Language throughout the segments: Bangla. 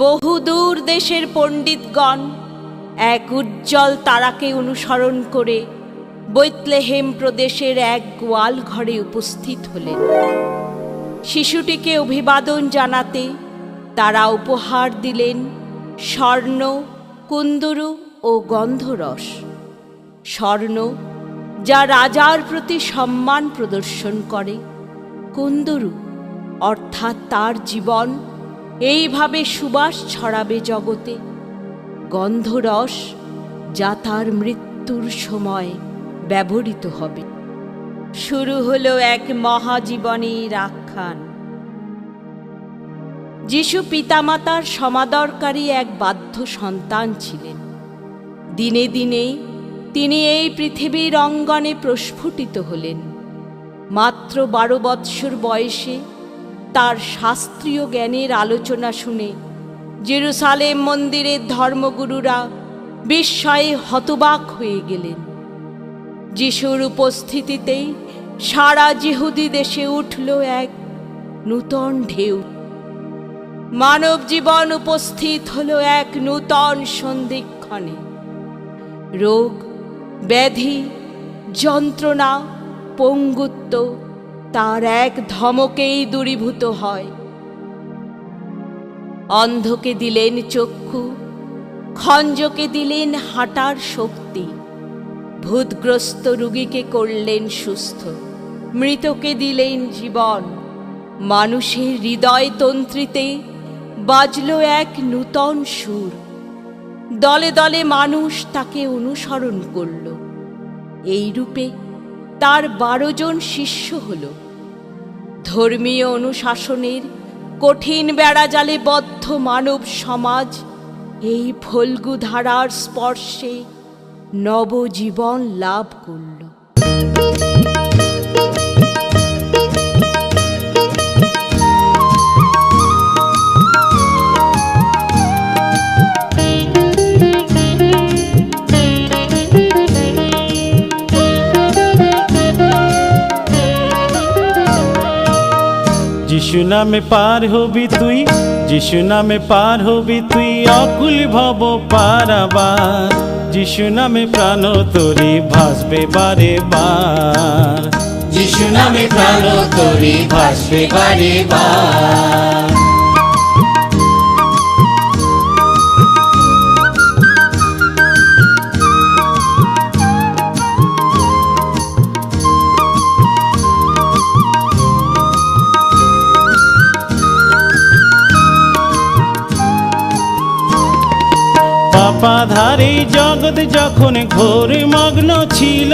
বহুদূর দেশের পণ্ডিতগণ এক উজ্জ্বল তারাকে অনুসরণ করে বৈতলেহেম প্রদেশের এক গোয়াল ঘরে উপস্থিত হলেন। শিশুটিকে অভিবাদন জানাতে তারা উপহার দিলেন স্বর্ণ, কুন্দরু ও গন্ধরস। স্বর্ণ, যা রাজার প্রতি সম্মান প্রদর্শন করে। কুন্দরু, অর্থাৎ তার জীবন এইভাবে সুবাস ছড়াবে জগতে। গন্ধরস যা তার মৃত্যুর সময় ব্যবহৃত হবে। শুরু হলো এক মহাজীবনীর আখ্যান যিশু পিতামাতার সমাদরকারী এক বাধ্য সন্তান ছিলেন। দিনে দিনে তিনি এই পৃথিবীর অঙ্গনে প্রস্ফুটিত হলেন। মাত্র বারো বৎসর বয়সে তার শাস্ত্রীয় জ্ঞানের আলোচনা শুনে জেরুসালেম মন্দিরের ধর্মগুরুরা বিস্ময়ে হতবাক হয়ে গেলেন। যিশুর উপস্থিতিতেই সারা জিহুদি দেশে উঠল এক নূতন ঢেউ। মানব জীবন উপস্থিত হলো এক নূতন সন্ধিক্ষণে। রোগ, ব্যাধি, যন্ত্রণা, পঙ্গুত্ব তার এক ধমকেই দূরীভূত হয়। অন্ধকে দিলেন চক্ষু, খঞ্জকে দিলেন হাঁটার শক্তি। ভূতগ্রস্ত রুগীকে করলেন সুস্থ, মৃতকে দিলেন জীবন। মানুষের হৃদয় তন্ত্রীতে বাজল এক নূতন সুর। দলে দলে মানুষ তাকে অনুসরণ করল। এই রূপে তার বারো জন শিষ্য হল। ধর্মীয় অনুশাসনের কঠিন বেড়াজালে বদ্ধ মানব সমাজ এই ফল্গু ধারার স্পর্শে নবজীবন লাভ করল। নামে পার হবি তুই, যিশু নামে পার হবি তুই, অকুল ভব পারাবার। যিশু নামে প্রাণ তরি ভাসবে বারে বার। যিশু নামে প্রাণ তরি ভাসবে বারে বার। পাপাধারী জগৎ যখন ঘোর মগ্ন ছিল,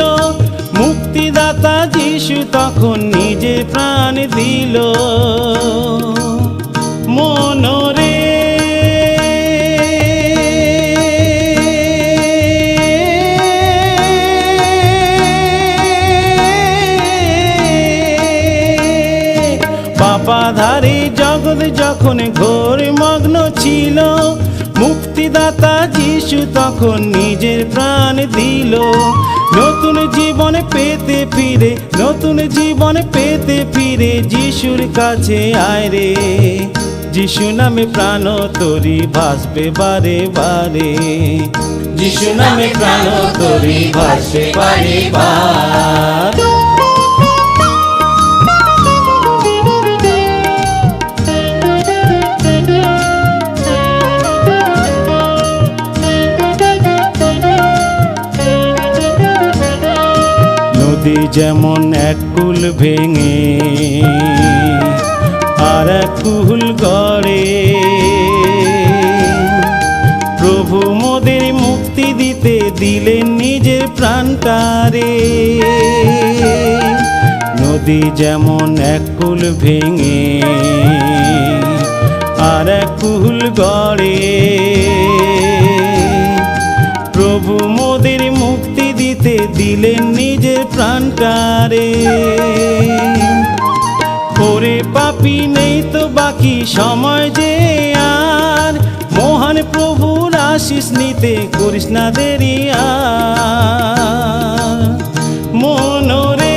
মুক্তিদাতা যিশু তখন নিজে প্রাণ দিল। মনরে পাপাধারী জগৎ যখন ঘোর মগ্ন ছিল, মুক্তিদাতা যিশু তখন নিজের প্রাণ দিল। নতুন জীবন পেতে ফিরে, নতুন জীবন পেতে ফিরে যিশুর কাছে আয় রে। যিশু নামে প্রাণ তরি ভাসবে বারে বারে। যিশু নামে প্রাণ তরি ভাসবে বারে বার। নদী যেমন এক কুল ভেঙে আর এক কুল গড়ে, প্রভু মোদের মুক্তি দিতে দিলেন নিজের প্রাণটারে। নদী যেমন এক কুল ভেঙে আর এক কুল গড়ে, প্রভু মোদের দিতে দিলেন নিজের প্রাণটারে। ওরে পাপি নেই তো বাকি সময় যে আর। মহান প্রভুর আশিস নিতে করিস না দেরি আর। মনরে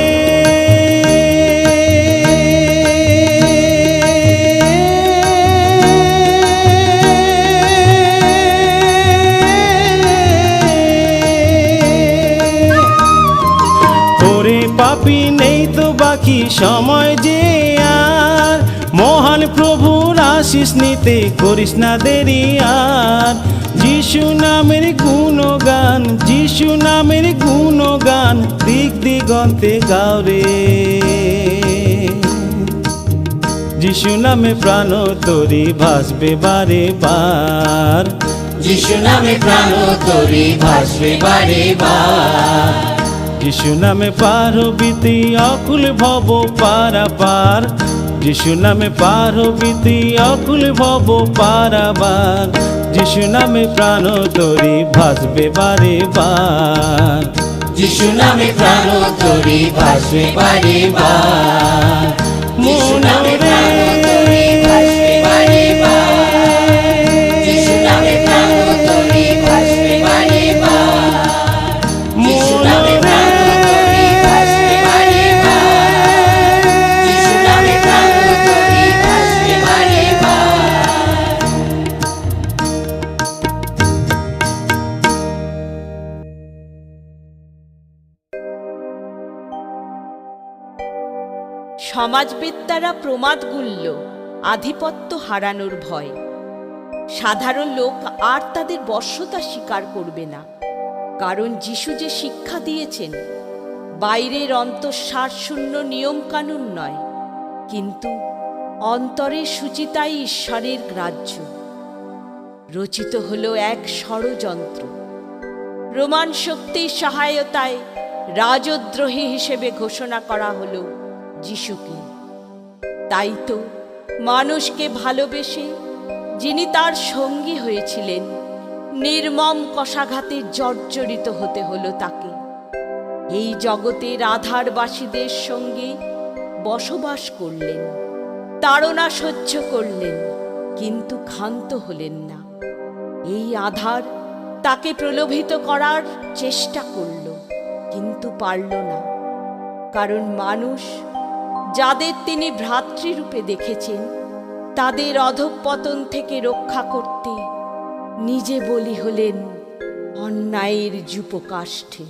সময় যে আর। মহান প্রভুর আশিস নিতে করিস না দেরি আর। যিশু নামের গুণগান, যিশু নামের গুণগান, দিক দিগন্তে গাওরে যিশু নামে প্রাণ তরি ভাসবে বারে বার। যিশু নামে প্রাণ তরি ভাসবে বারে বার। যিশু নামে পার হবি তুই অকুল ভব পারাপার যিশু নামে পার হবি তুই অকুল ভব পারাবার। যিশু নামে প্রাণ তরি ভাসবে বারে বার। যিশু নামে প্রাণ তরি ভাসবে বারে বার। যিশু নামে সমাজবিদ্যারা প্রমাদ গুলল আধিপত্য হারানোর ভয়। সাধারণ লোক আর তাদের বশ্যতা স্বীকার করবে না। কারণ যিশু যে শিক্ষা দিয়েছেন, বাইরের অন্তঃসার শূন্য নিয়মকানুন নয়, কিন্তু অন্তরের সুচিতাই ঈশ্বরের গ্রাহ্য। রচিত হল এক ষড়যন্ত্র। রোমান শক্তির সহায়তায় রাজদ্রোহী হিসেবে ঘোষণা করা হল যিশুকে। তাই তো মানুষকে ভালোবেসে যিনি তার সঙ্গী হয়েছিলেন, নির্মম কষাঘাতে জর্জরিত হতে হলো তাকে। এই জগতের আধারবাসীদের সঙ্গে বসবাস করলেন, তাড়না সহ্য করলেন, কিন্তু ক্ষান্ত হলেন না। এই আধার তাকে প্রলোভিত করার চেষ্টা করল, কিন্তু পারল না। কারণ মানুষ যাদের তিনি ভ্রাতৃরূপে দেখেছেন তাদের অধঃপতন থেকে রক্ষা করতে নিজে বলি হলেন অন্যায়ের যুপকাষ্ঠে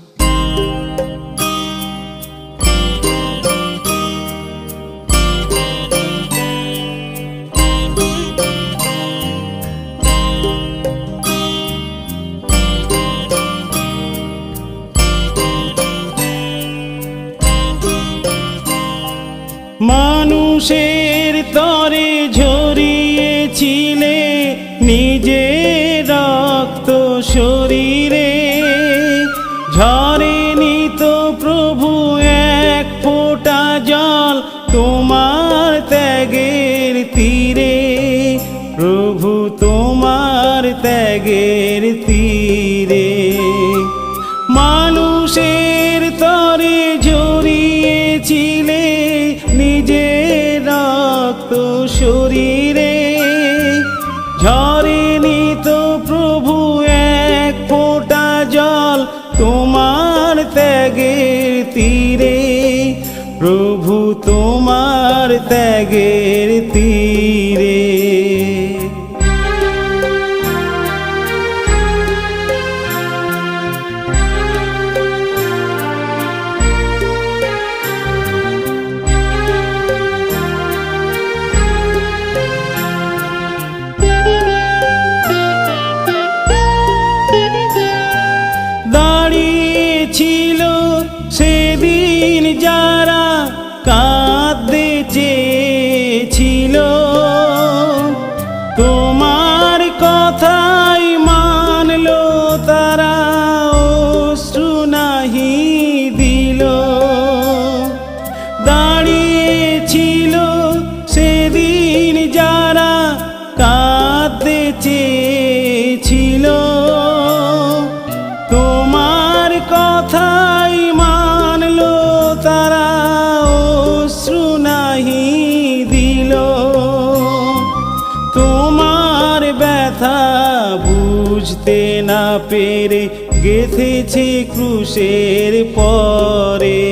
ক্রুশের পরে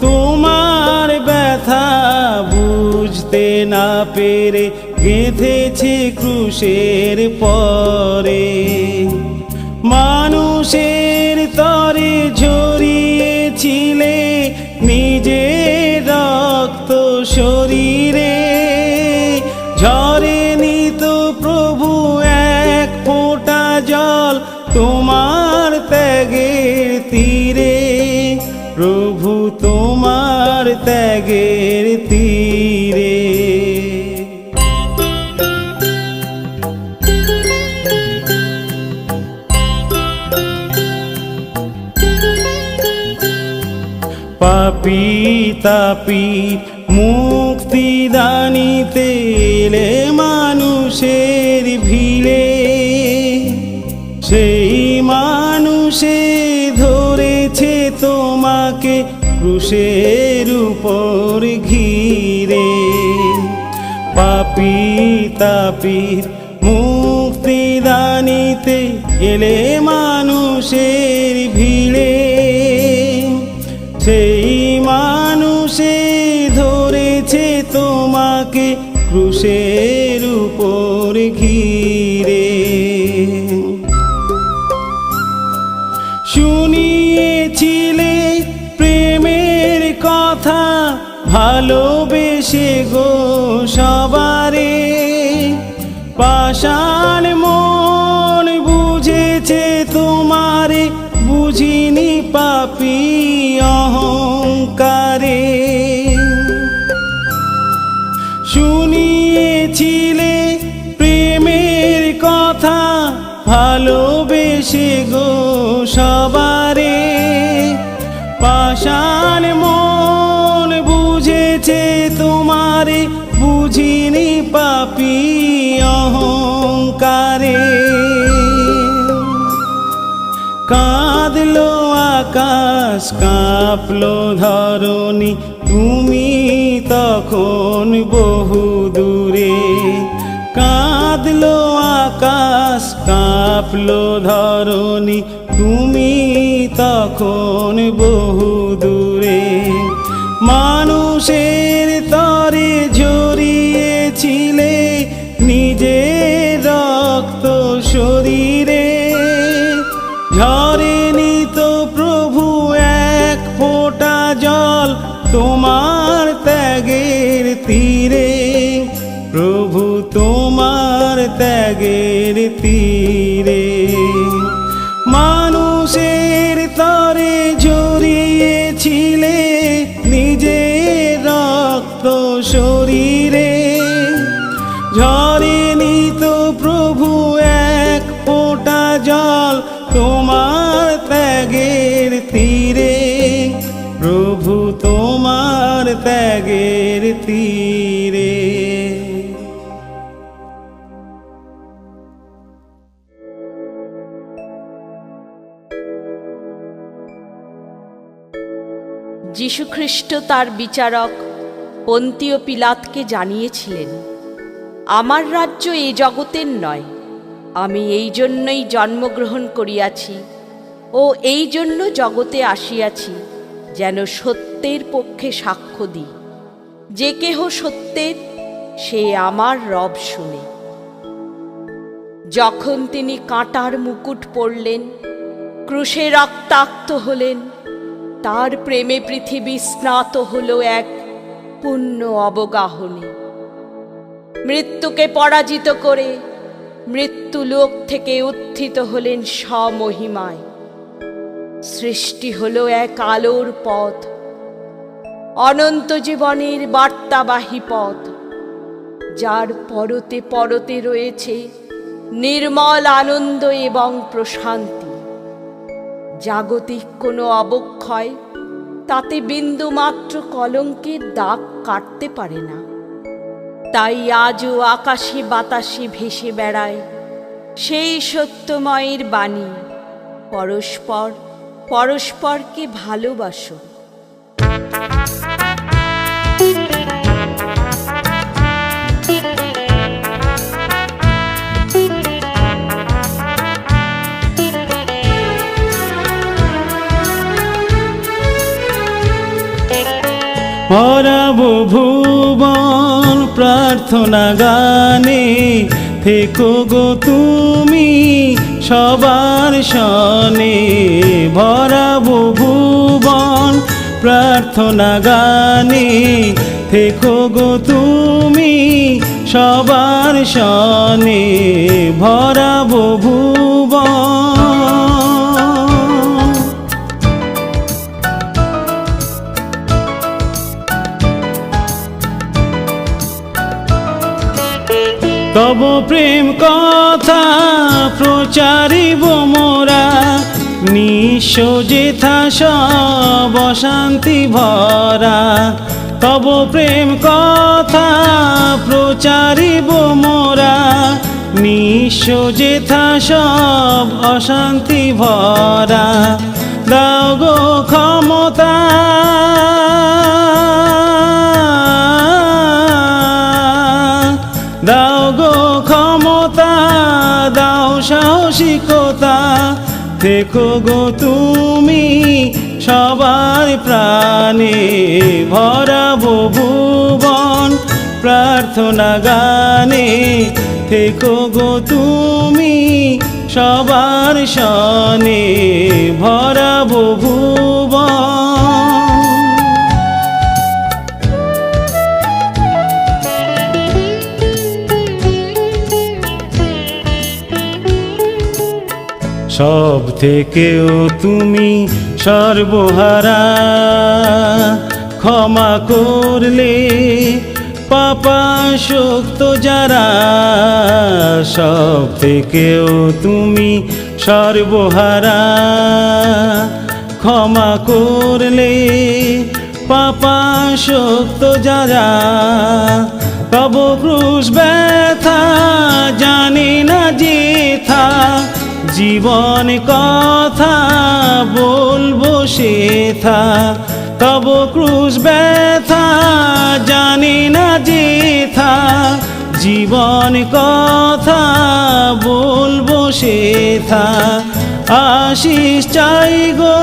তোমার ব্যথা বুঝতে না পেরে গেঁথেছে ক্রুশের পরে। মানুষের পাপি তাপি মুক্তি দানিতে এলে মানুষের ভিড়ে। সেই মানুষে ধরেছে তোমাকে ক্রুশের উপর ঘিরে। পাপি তাপির মুক্তি দানিতে এলে মানুষের ভিড়ে। ক্রুশের উপর ঘিরে। শুনিয়েছিলে প্রেমের কথা, ভালোবেসে গো সবারে। পাষাণ মন বুঝেছে তোমারে, বুঝিনি পাপি ভালোবেসে গো সবারে। পাষাণ মন বুঝেছে তোমারে, বুঝিনি পাপি অহংকারে। কাঁদলো আকাশ, কাঁপলো ধরণী, তুমি তখন বহু কাঁপলো ধরণী তুমি তখন বহু দূরে মানুষের তোমার ত্যাগের তীরে, প্রভু তোমার ত্যাগের তীরে। যীশুখ্রিস্ট তার বিচারক পন্তীয় পিলাতকে জানিয়েছিলেন, আমার রাজ্য এ জগতের নয় আমি এই জন্যই জন্মগ্রহণ করিয়াছি ও এই জন্য জগতে আসিয়াছি যেন সত্যের পক্ষে সাক্ষ্য দিই। যে কেহ সত্যের, সে আমার রব শুনে। যখন তিনি কাঁটার মুকুট পরলেন, ক্রুশে রক্তাক্ত হলেন, তার প্রেমে পৃথিবী স্নাত হলো এক পুণ্য অবগাহনে। মৃত্যুকে পরাজিত করে মৃত্যু লোক থেকে উত্থিত হলেন স্বমহিমায়। সৃষ্টি হল এক আলোর পথ, অনন্ত জীবনের বার্তাবাহী পথ, যার পরতে পরতে রয়েছে নির্মল আনন্দ এবং প্রশান্তি। জাগতিক কোনো অবক্ষয় তাতে বিন্দু মাত্র কলঙ্কের দাগ কাটতে পারে না। তাই আজও আকাশে বাতাসে ভেসে বেড়ায় সেই সত্যময়ের বাণী। পরস্পর পরস্পরকে ভালোবাসো। পরাব ভুবন প্রার্থনা গানে থেকো গো তুমি সবার সনে। ভরাব ভুবন প্রার্থনা গানে থেকো গো তুমি সবার সনে। ভরাব ভুবন তব প্রেম কথা প্রচারিব মোরা। নিঃস্ব যেথা সব অশান্তি ভরা। তব প্রেম কথা প্রচারিব মোরা। নিঃস্ব যেথা সব অশান্তি ভরা। দাও গো ক্ষমতা সাহসিকতা থেকো গো তুমি, সবার প্রাণে ভরাবো ভুবন, প্রার্থনা গানে থেকো গো তুমি, সবার সনে ভরাবো ভুবন। সব থেকেও তুমি সর্বহারা। ক্ষমা করলে পাপা শক্ত যারা, সব থেকেও তুমি সর্বহারা। ক্ষমা করলে পাপা শক্ত যারা, তব ক্রুশ ব্যথা জানি না যেথা জীবন কথা বলব সেথা তব ক্রুশ ব্যথা জানি না যে থা জীবন কথা বলব সেথা আশিস চাই গো।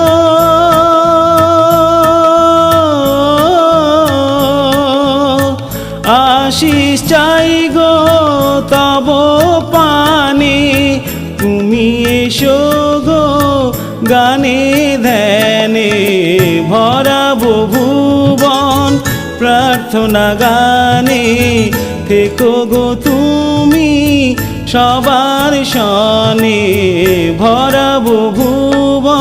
প্রার্থনা গানে থেকো গো তুমি সবার সনে ভরাবো ভুবন।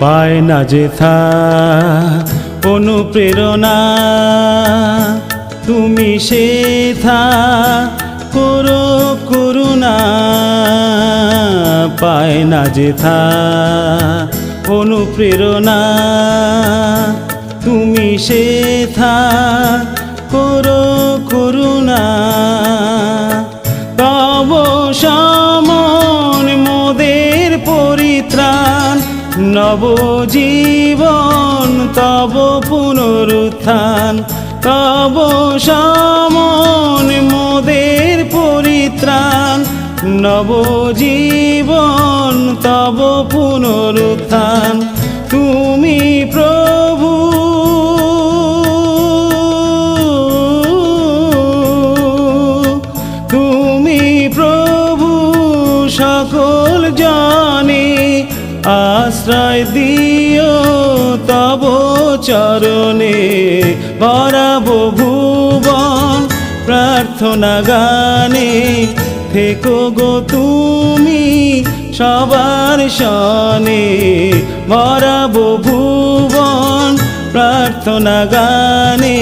পায় না যেথা অনুপ্রেরণা, তুমি সেথা করো করুণা পায় না যেথা অনুপ্রেরণা। তুমি সে থা করো করুণা। তব সমন মোদের পরিত্রাণ। নবজীবন তব পুনরুত্থান। তব সমন মোদের পরিত্রাণ নবজীবন তব পুনরুত্থান। তুমি প্রভু। তুমি প্রভু সকল জানে, আশ্রয় দিও তব চরণে। বরাবো ভুবন, প্রার্থনা গানে থেকো গো তুমি সবার সনে। ভরাবো ভুবন, প্রার্থনা গানে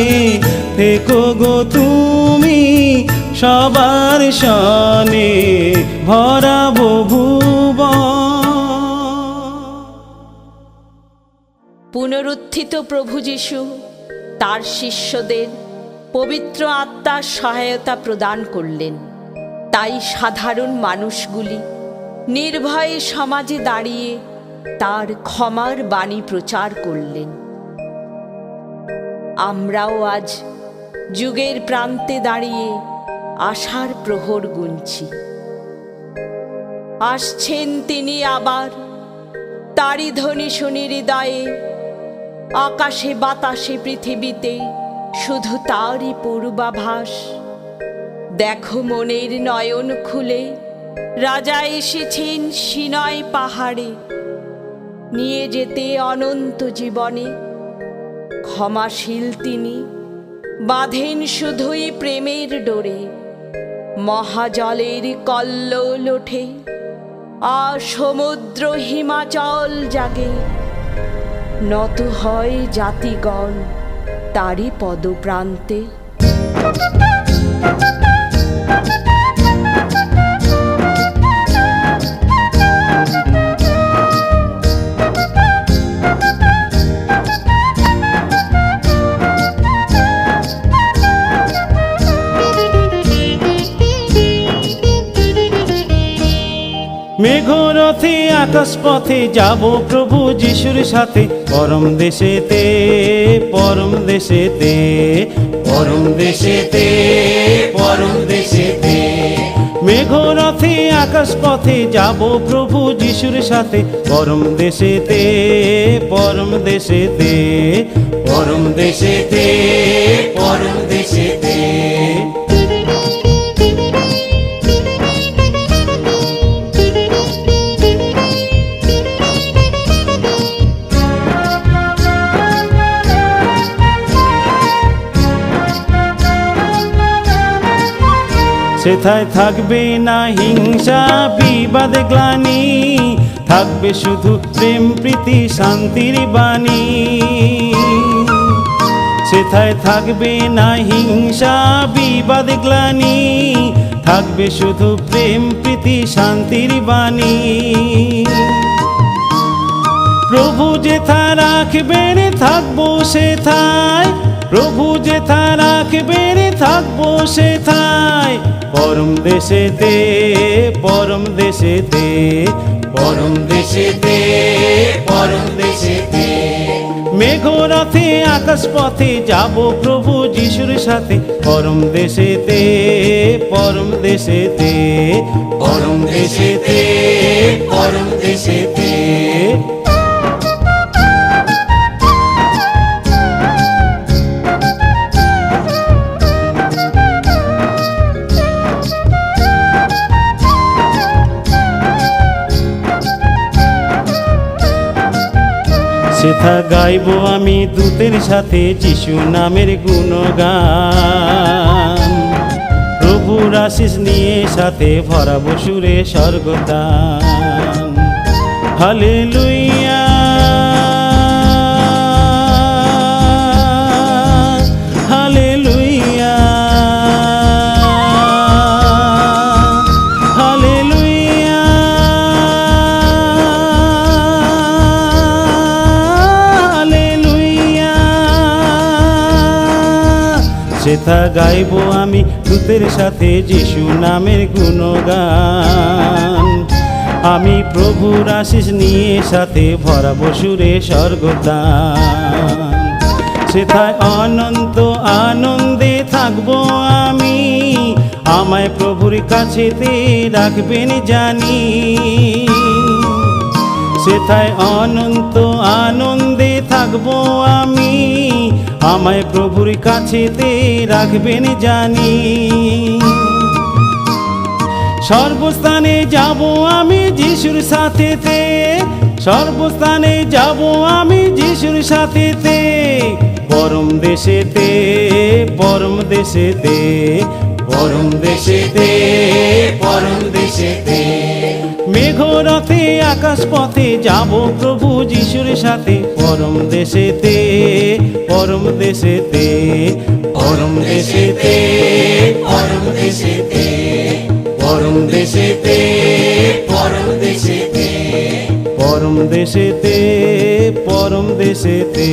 থেকো গো তুমি সবার সনে। ভরাবো ভুবন। পুনরুত্থিত প্রভু যিশু তার শিষ্যদের পবিত্র আত্মার সহায়তা প্রদান করলেন। তাই সাধারণ মানুষগুলি নির্ভয়ে সমাজে দাঁড়িয়ে তার ক্ষমার বাণী প্রচার করলেন। আমরাও আজ যুগের প্রান্তে দাঁড়িয়ে আশার প্রহর গুনছি। আসছেন তিনি আবার তারি ধ্বনি শুনি হৃদয়ে আকাশে, বাতাসে, পৃথিবীতে শুধু তারই পূর্বাভাস। দেখো মনের নয়ন খুলে, রাজা এসেছেন সিনয় পাহাড়ে। নিয়ে যেতে অনন্ত জীবনে, ক্ষমাশীল তিনি। বাঁধেন শুধুই প্রেমের ডোরে, মহাজলের কল্লোল ওঠে। আর সমুদ্র হিমাচল জাগে। নত হয় জাতিগণ তারই পদপ্রান্তে। আকাশ পথে যাব প্রভু যিশুর সাথে। পরম দেশেতে পরম দেশেতে পরম দেশেতে পরম দেশেতে। মেঘরথে আকাশ পথে যাব প্রভু যিশুর সাথে। পরম দেশেতে পরম দেশেতে পরম দেশেতে পরম দেশেতে। সেথায় থাকবে না হিংসা, বিবাদ, গ্লানি। থাকবে শুধু প্রেম, প্রীতি, শান্তির বাণী। সেথায় থাকবে না হিংসা, বিবাদ, গ্লানি। থাকবে শুধু প্রেম, প্রীতি, শান্তির বাণী। প্রভু যেথা রাখবেন, থাকব সেথায়। প্রভু যেথা রাখবেন থাকব সেথায়, পরম দেশেতে পরম দেশেতে পরম দেশেতে পরম দেশেতে। মেঘরথে আকাশ পথে যাব প্রভু যিশুর সাথে, পরম দেশেতে পরম দেশেতে পরম দেশেতে পরম দেশেতে। সেথা গাইব আমি দূতের সাথে যিশু নামের গুণগান। প্রভুর আশিস নিয়ে সাথে ভরা বসুরে স্বর্গদান। হালে লুইয়া সেথা গাইব আমি দূতের সাথে যিশু নামের গুণগান। আমি প্রভুর আশিস নিয়ে সাথে ভরাবো সুরে স্বর্গদান। সেথায় অনন্ত আনন্দে থাকব আমি, আমায় প্রভুর কাছেতে রাখবেন জানি। সেথায় অনন্ত আনন্দে থাকব আমি। আমায় প্রভুর কাছেতে রাখবেন জানি। সর্বস্থানে যাব আমি যিশুর সাথেতে। সর্বস্থানে যাব আমি যিশুর সাথেতে। পরম দেশেতে পরম দেশেতে পরম দেশেতে পরম দেশেতে। মেঘরথে আকাশ পথে যাব প্রভু যিশুর সাথে। পরম দেশেতে পরম দেশেতে পরম দেশেতে পরম দেশেতে পরম দেশেতে পরম দেশেতে পরম দেশেতে পরম দেশেতে।